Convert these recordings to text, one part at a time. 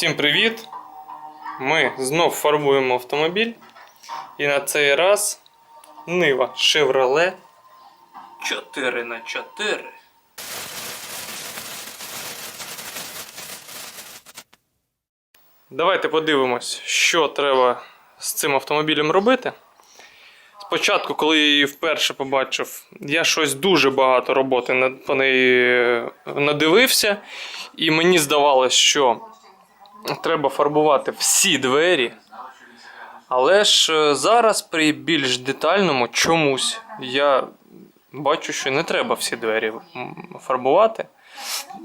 Всім привіт! Ми знов фарбуємо автомобіль. І на цей раз Нива Chevrolet 4 на 4 Давайте подивимось, що треба з цим автомобілем робити. Спочатку, коли я її вперше побачив, я щось дуже багато роботи по неї е, надивився, і мені здавалось, що треба фарбувати всі двері. Але ж е, зараз при більш детальному чомусь я бачу, що не треба всі двері фарбувати.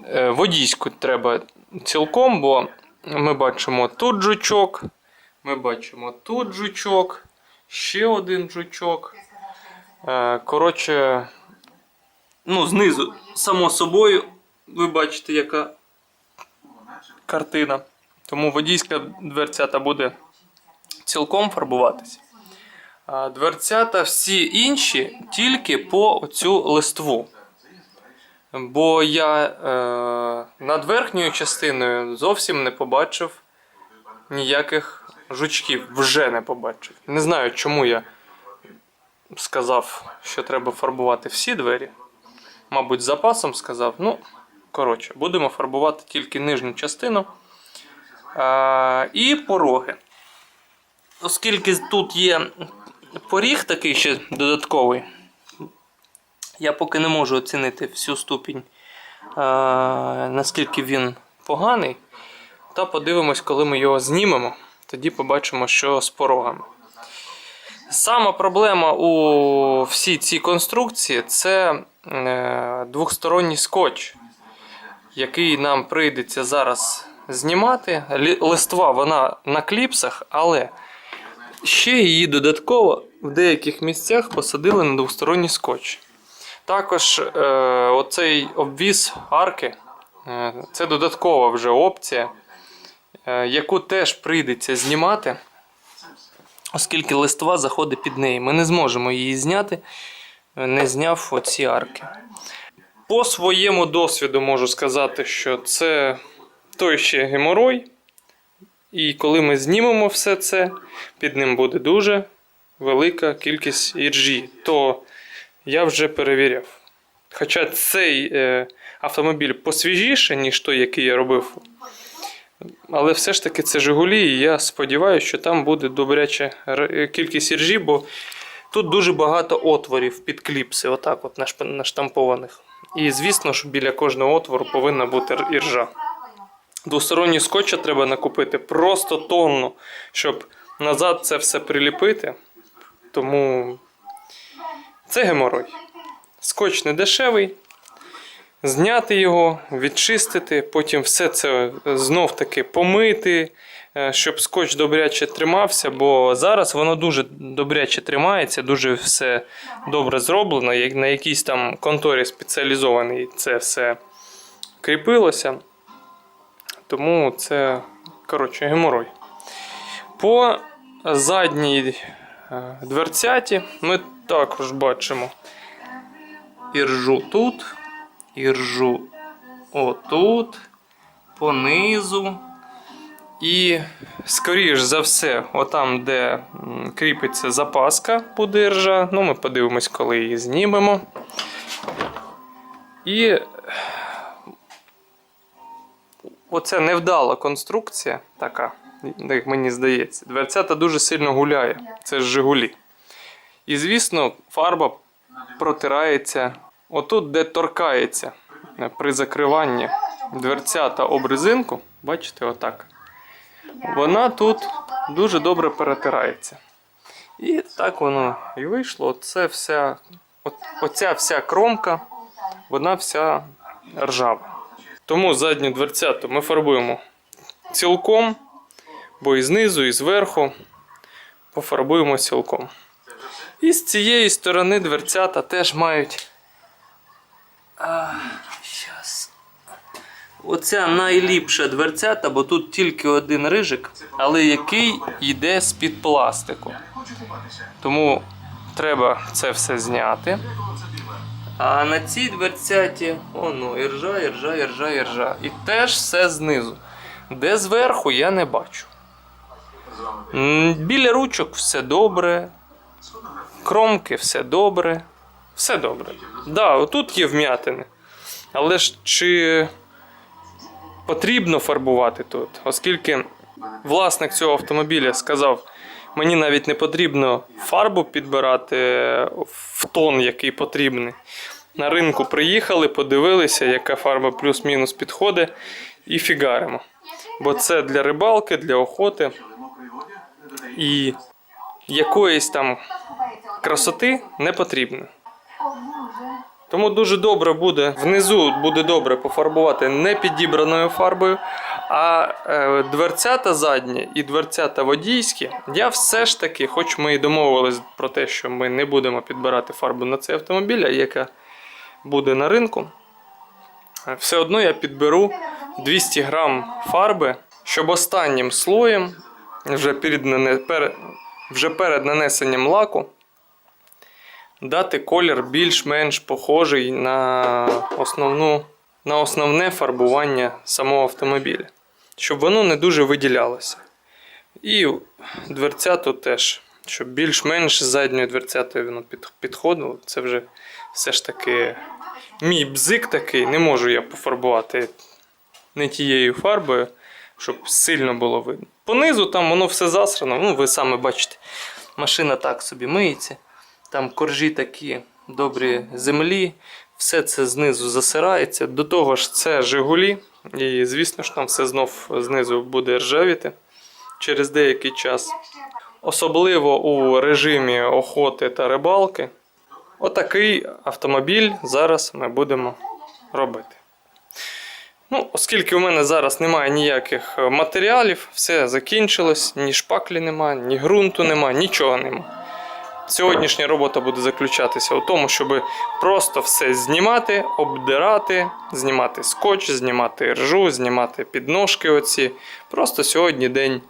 Е, Водійську треба цілком, бо ми бачимо тут жучок, ми бачимо тут жучок, ще один жучок. Е, Коротше, ну, знизу, само собою, ви бачите, яка картина. Тому водійська дверцята буде цілком фарбуватися. Дверцята всі інші тільки по цю листву. Бо я е, над верхньою частиною зовсім не побачив ніяких жучків. Вже не побачив. Не знаю, чому я сказав, що треба фарбувати всі двері. Мабуть, з запасом сказав. Ну, коротше, будемо фарбувати тільки нижню частину. І пороги. Оскільки тут є поріг такий ще додатковий, я поки не можу оцінити всю ступінь, наскільки він поганий. Та подивимось, коли ми його знімемо, тоді побачимо, що з порогами. Сама проблема у всій цій конструкції це е, двохсторонній скотч, який нам прийдеться зараз знімати. Листва вона на кліпсах, але ще її додатково в деяких місцях посадили на двосторонній скотч. Також е, оцей обвіз арки е, це додаткова вже опція, е, яку теж прийдеться знімати, оскільки листва заходить під неї. Ми не зможемо її зняти, не зняв оці арки. По своєму досвіду можу сказати, що це той ще геморой. І коли ми знімемо все це, під ним буде дуже велика кількість іржі. То я вже перевіряв. Хоча цей е, автомобіль посвіжіше, ніж той, який я робив. Але все ж таки це Жигулі, і я сподіваюся, що там буде добряча кількість іржі, бо тут дуже багато отворів під кліпси, отак от наштампованих. І звісно ж, біля кожного отвору повинна бути іржа. Двосторонній скотча треба накупити просто тонну, щоб назад це все приліпити. Тому це геморой. Скотч не дешевий. Зняти його, відчистити, потім все це знов таки помити, е, щоб скотч добряче тримався, бо зараз воно дуже добряче тримається, дуже все добре зроблено. Як на якійсь там конторі спеціалізованій це все кріпилося. Тому це, коротше, геморой. По задній е, дверцяті ми також бачимо іржу тут, іржу отут, понизу. І, скоріш за все, отам, де кріпиться запаска, буде іржа. Ну, ми подивимось, коли її знімемо. І оця невдала конструкція, така, як мені здається, дверцята дуже сильно гуляє. Це ж Жигулі. І, звісно, фарба протирається отут, де торкається е, при закриванні дверцята об резинку. Бачите, отак. Вона тут дуже добре перетирається. І так воно і вийшло. Оце вся, оця вся кромка, вона вся ржава. Тому задню дверцяту ми фарбуємо цілком, бо і знизу, і зверху пофарбуємо цілком. І з цієї сторони дверцята теж мають. А. Оця найліпша дверцята, бо тут тільки один рижик, але який йде з-під пластику. Тому треба це все зняти. А на цій дверцяті, оно, іржа, іржа, іржа, іржа. І теж все знизу. Де зверху я не бачу. Біля ручок все добре. Кромки все добре. Все добре. Да, отут є вм'ятини. Але ж чи потрібно фарбувати тут? Оскільки власник цього автомобіля сказав, мені навіть не потрібно фарбу підбирати в тон, який потрібний. На ринку приїхали, подивилися, яка фарба плюс-мінус підходить, і фігаримо. Бо це для рибалки, для охоти і якоїсь там красоти не потрібно. Тому дуже добре буде внизу буде добре пофарбувати не підібраною фарбою, а е, дверцята задні і дверцята водійські. Я все ж таки, хоч ми і домовились про те, що ми не будемо підбирати фарбу на цей автомобіль, яка буде на ринку, е, все одно я підберу 200 грам фарби, щоб останнім слоєм, вже перед, вже перед нанесенням лаку, дати колір більш-менш похожий на, основну, на основне фарбування самого автомобіля, щоб воно не дуже виділялося. І дверцяту теж, щоб більш-менш задньою дверцятою воно підходило. Це вже все ж таки мій бзик такий, не можу я пофарбувати не тією фарбою, щоб сильно було видно. Понизу там воно все засрано, ну ви самі бачите. Машина так собі миється. Там коржі такі добрі землі, все це знизу засирається. До того ж, це Жигулі, і звісно ж там все знов знизу буде ржавіти через деякий час. Особливо у режимі охоти та рибалки. Отакий автомобіль зараз ми будемо робити. Ну, оскільки у мене зараз немає ніяких матеріалів, все закінчилось, ні шпаклі немає, ні ґрунту немає, нічого немає. Сьогоднішня робота буде заключатися у тому, щоб просто все знімати, обдирати, знімати скотч, знімати ржу, знімати підножки. Оці. Просто сьогодні день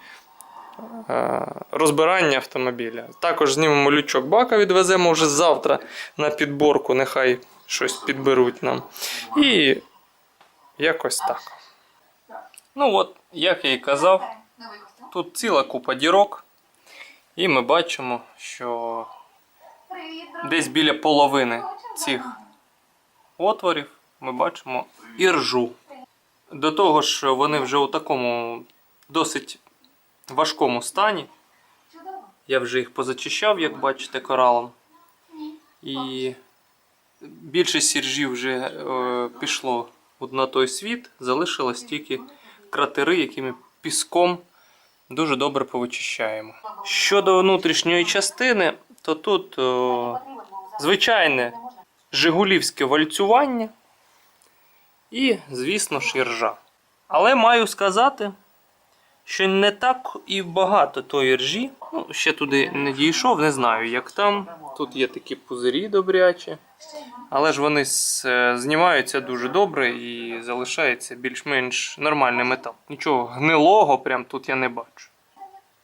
е, розбирання автомобіля. Також знімемо лючок бака, відвеземо вже завтра на підборку, нехай щось підберуть нам. І якось так. Ну от, як я і казав, тут ціла купа дірок. І ми бачимо, що десь біля половини цих отворів ми бачимо іржу. До того ж, вони вже у такому досить важкому стані. Я вже їх позачищав, як бачите, коралом. І більшість сіржів вже е, пішло на той світ, залишилось тільки кратери, які ми піском дуже добре повичищаємо. Щодо внутрішньої частини, то тут о, звичайне жигулівське вальцювання і, звісно ж, іржа. Але маю сказати, що не так і багато тої ржі. Ну, ще туди не дійшов, не знаю, як там. Тут є такі пузирі добрячі. Але ж вони е, знімаються дуже добре і залишається більш-менш нормальний метал. Нічого гнилого прям тут я не бачу.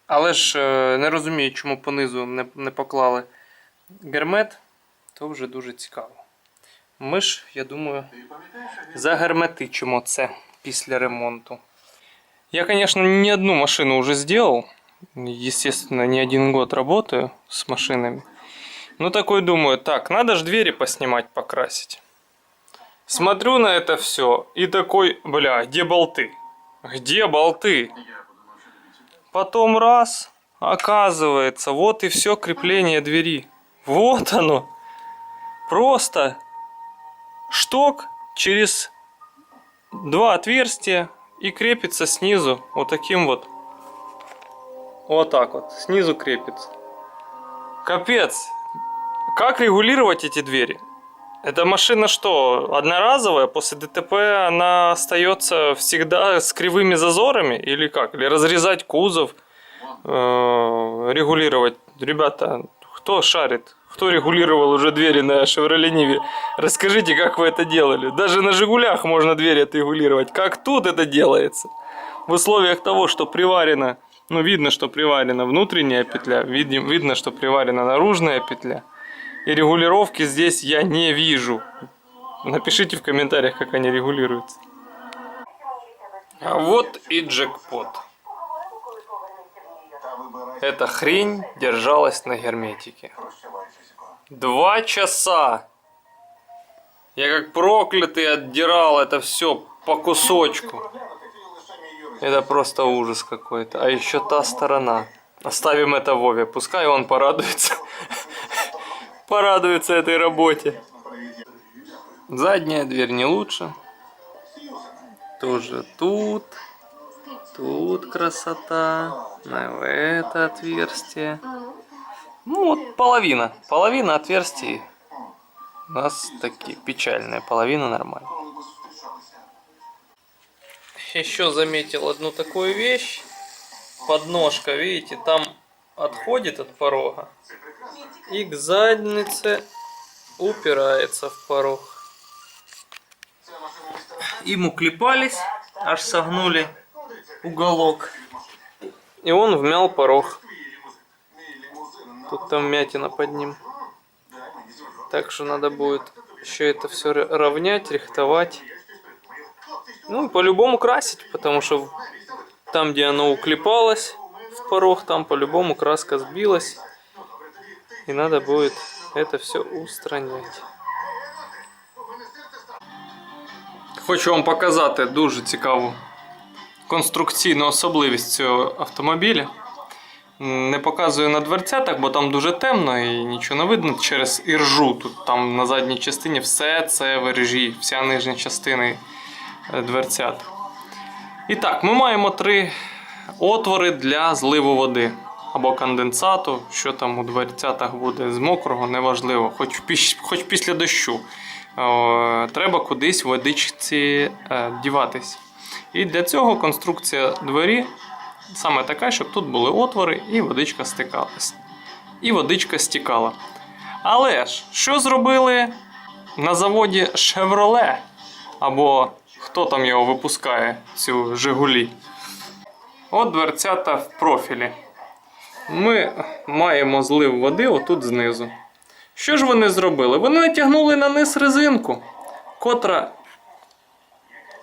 Але ж е, не розумію, чому понизу не, не поклали гермет, то вже дуже цікаво. Ми ж, я думаю, загерметичимо це після ремонту. Я, конечно, не одну машину уже сделал. Естественно, не один год работаю с машинами. Ну, такой думаю, так, надо же двери поснимать, покрасить. Смотрю на это все и такой, бля, где болты? Где болты? Потом раз, оказывается, вот и все крепление двери. Вот оно. Просто шток через два отверстия и крепится снизу вот таким вот. Вот так вот, снизу крепится. Капец. Как регулировать эти двери? Эта машина что, одноразовая? После ДТП она остается всегда с кривыми зазорами? Или как? Или разрезать кузов? э, регулировать? Ребята, кто шарит? Кто регулировал уже двери на Chevrolet Nive? Расскажите, как вы это делали? Даже на Жигулях можно двери отрегулировать. Как тут это делается? В условиях того, что приварено, ну видно, что приварена внутренняя петля, видим, видно, что приварена наружная петля. И регулировки здесь я не вижу. Напишите в комментариях, как они регулируются. А вот и джекпот. Эта хрень держалась на герметике. Два часа. Я как проклятый отдирал это все по кусочку. Это просто ужас какой-то. А еще та сторона. Оставим это Вове. Пускай он порадуется. Порадуется этой работе. Задняя дверь не лучше. Тоже тут. Тут красота. На это отверстие. Ну вот половина. Половина отверстий. У нас такие печальные. Половина нормально. Еще заметил одну такую вещь. Подножка, видите, там отходит от порога. И к заднице упирается в порог. Им уклепались, аж согнули уголок. И он вмял порог. Тут там мятина под ним. Так что надо будет еще это все равнять, рихтовать. Ну, и по-любому красить, потому что там, где оно уклепалось в порог, там по-любому краска сбилась. И надо будет это все устранять. Хочу вам показати дуже цікаву конструкційну особливість цього автомобіля. Не показую на дверцятах, бо там дуже темно і нічого не видно через іржу. Тут там на задній частині все це в вся нижня частина е, дверцят. І так, ми маємо три отвори для зливу води або конденсату, що там у дверцятах буде з мокрого, неважливо, хоч, хоч після дощу. Треба кудись водичці е, діватись. І для цього конструкція двері саме така, щоб тут були отвори і водичка стикалась. І водичка стікала. Але ж, що зробили на заводі Chevrolet? Або хто там його випускає, цю Жигулі? От дверцята в профілі. Ми маємо злив води отут знизу. Що ж вони зробили? Вони натягнули на низ резинку, котра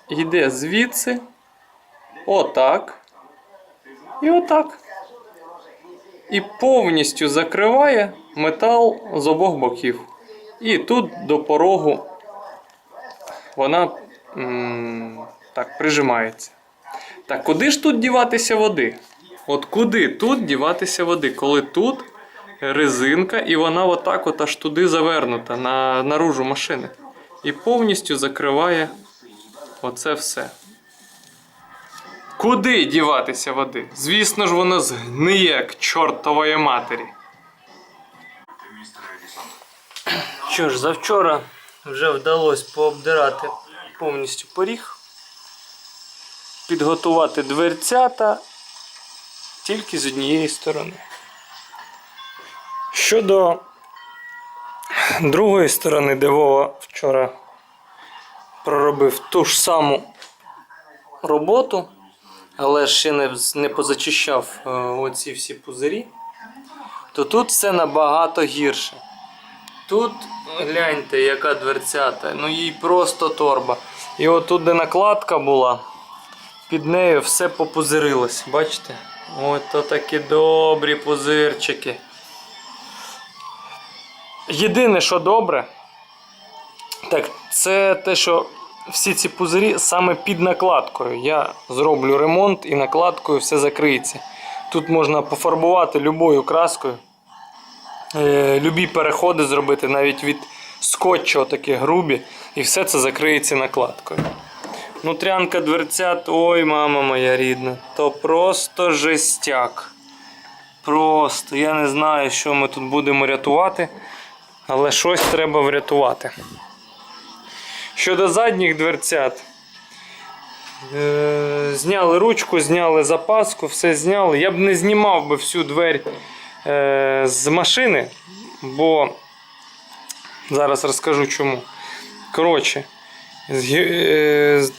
йде звідси, отак. І отак. І повністю закриває метал з обох боків. І тут до порогу вона м, так прижимається. Так, куди ж тут діватися води? От куди тут діватися води, коли тут резинка і вона отак от аж туди завернута на наружу машини. І повністю закриває оце все. Куди діватися води? Звісно ж, воно згниє як чортової матері. Що ж, завчора вже вдалося пообдирати повністю поріг, підготувати дверцята тільки з однієї сторони. Щодо другої сторони, де Вова вчора проробив ту ж саму роботу, але ще не, не позачищав е, оці всі пузирі, то тут все набагато гірше. Тут гляньте, яка дверцята, ну їй просто торба. І от тут, де накладка була, під нею все попузирилось. Бачите? Ось то такі добрі пузирчики. Єдине, що добре, так, це те, що всі ці пузирі саме під накладкою. Я зроблю ремонт і накладкою все закриється. Тут можна пофарбувати любою краскою. Е, любі переходи зробити навіть від скотчу такі грубі, і все це закриється накладкою. Нутрянка дверцят, ой, мама моя рідна, то просто жестяк. Просто я не знаю, що ми тут будемо рятувати, але щось треба врятувати. Щодо задніх дверцят, е, зняли ручку, зняли запаску, все зняли. Я б не знімав би всю двері е, з машини, бо зараз розкажу чому. Коротше,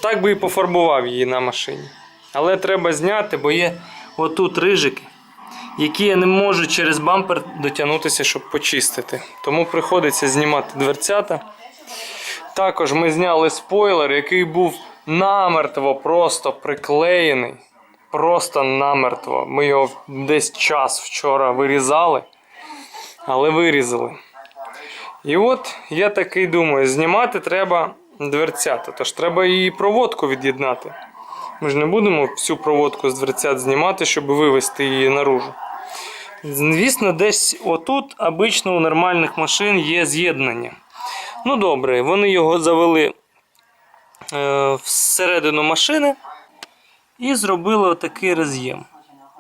так би і пофарбував її на машині. Але треба зняти, бо є отут рижики, які я не можу через бампер дотягнутися, щоб почистити. Тому приходиться знімати дверцята. Також ми зняли спойлер, який був намертво просто приклеєний. Просто намертво. Ми його десь час вчора вирізали, але вирізали. І от я такий думаю, знімати треба дверцята, тож треба і проводку від'єднати. Ми ж не будемо всю проводку з дверцят знімати, щоб вивести її наружу. Звісно, десь отут обично у нормальних машин є з'єднання. Ну добре, вони його завели е, всередину машини і зробили отакий роз'єм.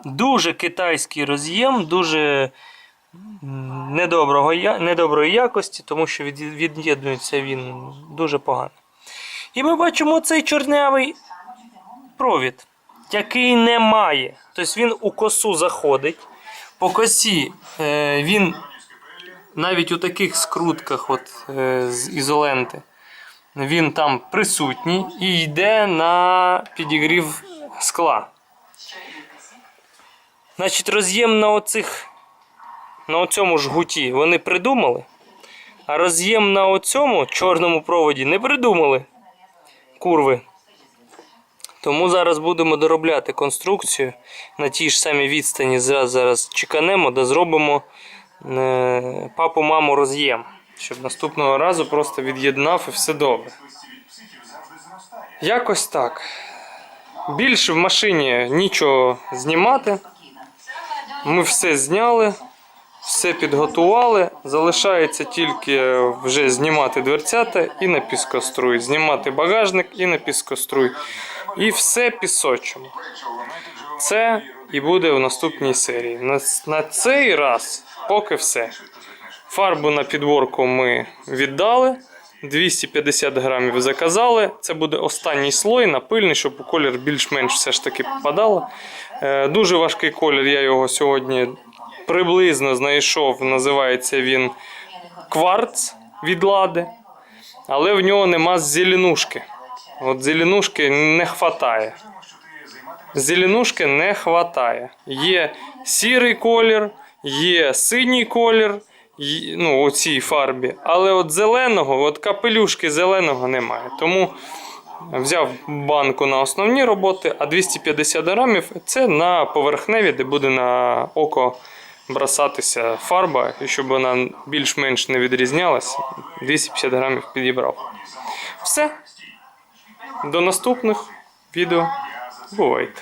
Дуже китайський роз'єм, дуже недоброго, недоброї якості, тому що від'єднується він дуже погано. І ми бачимо цей чорнявий провід, який не має. Тобто він у косу заходить. По косі е, він навіть у таких скрутках от, е, з ізоленти, він там присутній і йде на підігрів скла. Значить, роз'єм на оцих, на оцьому жгуті вони придумали, а роз'єм на оцьому чорному проводі не придумали. Курви. Тому зараз будемо доробляти конструкцію на тій ж самій відстані. Зараз зараз чеканемо да зробимо е, папу маму роз'єм, щоб наступного разу просто від'єднав і все добре. Якось так. Більше в машині нічого знімати. Ми все зняли, все підготували. Залишається тільки вже знімати дверцята і на піскоструй. Знімати багажник і на піскоструй. І все пісочимо. Це і буде в наступній серії. На, на цей раз поки все. Фарбу на підборку ми віддали. 250 грамів заказали. Це буде останній слой напильний, щоб у колір більш-менш все ж таки попадало. Е, Дуже важкий колір, я його сьогодні приблизно знайшов. Називається він кварц від лади, але в нього нема зеленушки. От зеленушки не хватає. Зеленушки не хватає. Є сірий колір, є синій колір, ну, у цій фарбі, але от зеленого, от капелюшки зеленого немає. Тому взяв банку на основні роботи, а 250 грамів це на поверхневі, де буде на око бросатися фарба, і щоб вона більш-менш не відрізнялася, 250 грамів підібрав. Все. До наступних відео. Бувайте.